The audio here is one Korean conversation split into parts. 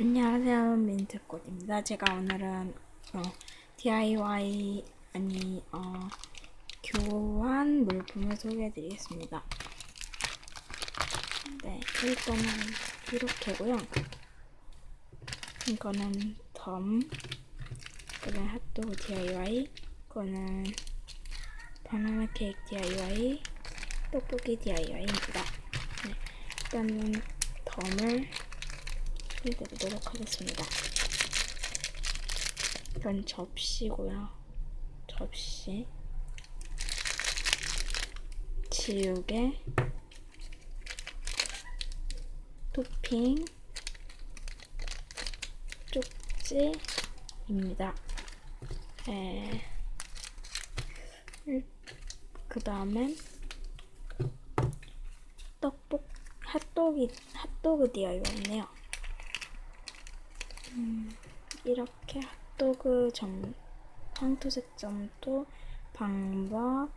안녕하세요 민트꽃입니다. 제가 오늘은 어, DIY 아니 어, 교환 물품을 소개해 드리겠습니다. 네 일단은 이렇게고요. 이거는 덤, 이거는 핫도그 DIY, 이거는 바나나 케이크 DIY, 떡볶이 DIY입니다. 네, 일단은 덤을 해드리도록 하겠습니다. 이건 접시고요. 접시. 지우개. 토핑. 쪽지입니다. 네. 그 다음엔 떡볶 핫도그 핫도그 DIY네요. 음, 이렇게 핫도그 점 황토색 점토 방법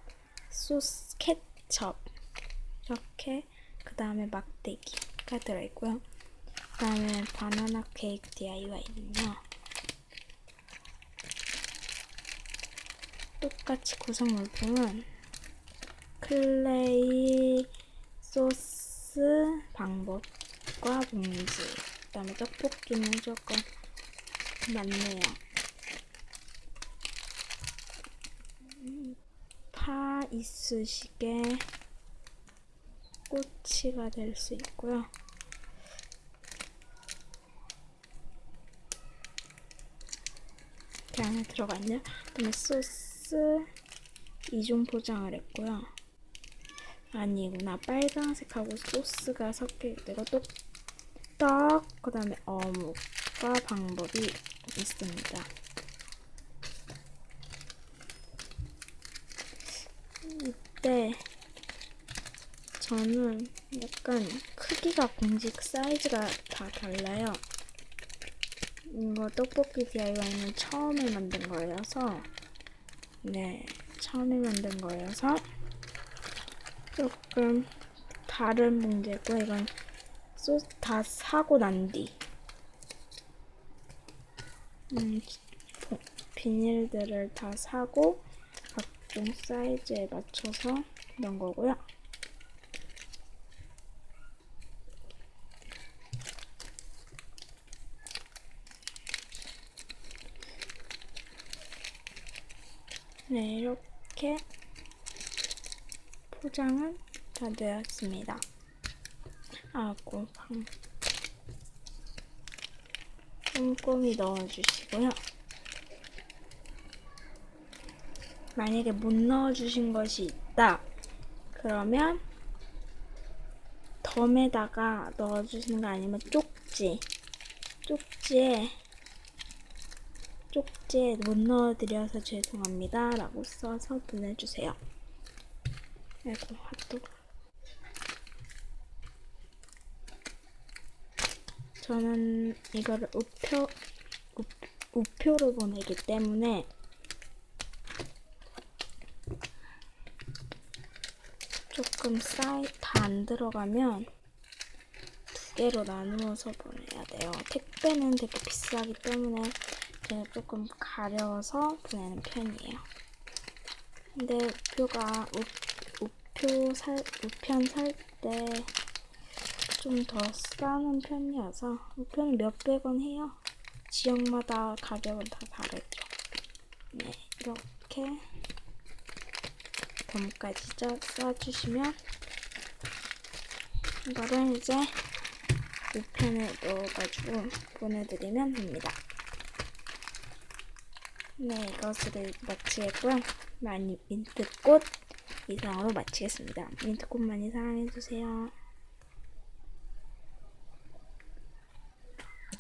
소스 케첩 이렇게 그 다음에 막대기가 들어있고요. 그 다음에 바나나 케이크 DIY는요. 똑같이 구성 물품은 클레이 소스 방법과 봉지 그 다음에 떡볶이는 조금 많네요 음, 파 이쑤시개 꼬치가 될 수 있고요 그 안에 들어갔냐? 그다음에 소스 이중 포장을 했고요. 아니구나 빨강색하고 소스가 섞여 있고 떡, 떡 그 다음에 어묵과 방법이 있습니다. 이때 저는 약간 크기가 공지 사이즈가 다 달라요. 이거 떡볶이 DIY는 처음에 만든 거여서 네 처음에 만든 거여서 조금 다른 문제고 이건 소스 다 사고 난 뒤 음, 비닐들을 다 사고 각종 사이즈에 맞춰서 넣은 거고요. 네, 이렇게 포장은 다 되었습니다. 아, 곰팡. 꼼꼼히 넣어주시고요. 만약에 못 넣어주신 것이 있다. 그러면 덤에다가 넣어주시는 거 아니면 쪽지. 쪽지에 쪽지에 못 넣어드려서 죄송합니다. 라고 써서 보내주세요. 아이고, 핫도그. 저는 이거를 우표, 우, 우표로 보내기 때문에 조금 사이 다 안 들어가면 두 개로 나누어서 보내야 돼요. 택배는 되게 비싸기 때문에 제가 조금 가려워서 보내는 편이에요. 근데 우표가 우, 우표 살 우편 살때 좀 더 싸는 편이어서 우표는 몇백 원 해요. 지역마다 가격은 다 다르죠. 네, 이렇게 덤까지 써주시면 이거를 이제 우편에 넣어가지고 보내드리면 됩니다. 네, 이것을 마치겠고요. 많이 민트꽃 이상으로 마치겠습니다. 민트꽃 많이 사랑해주세요.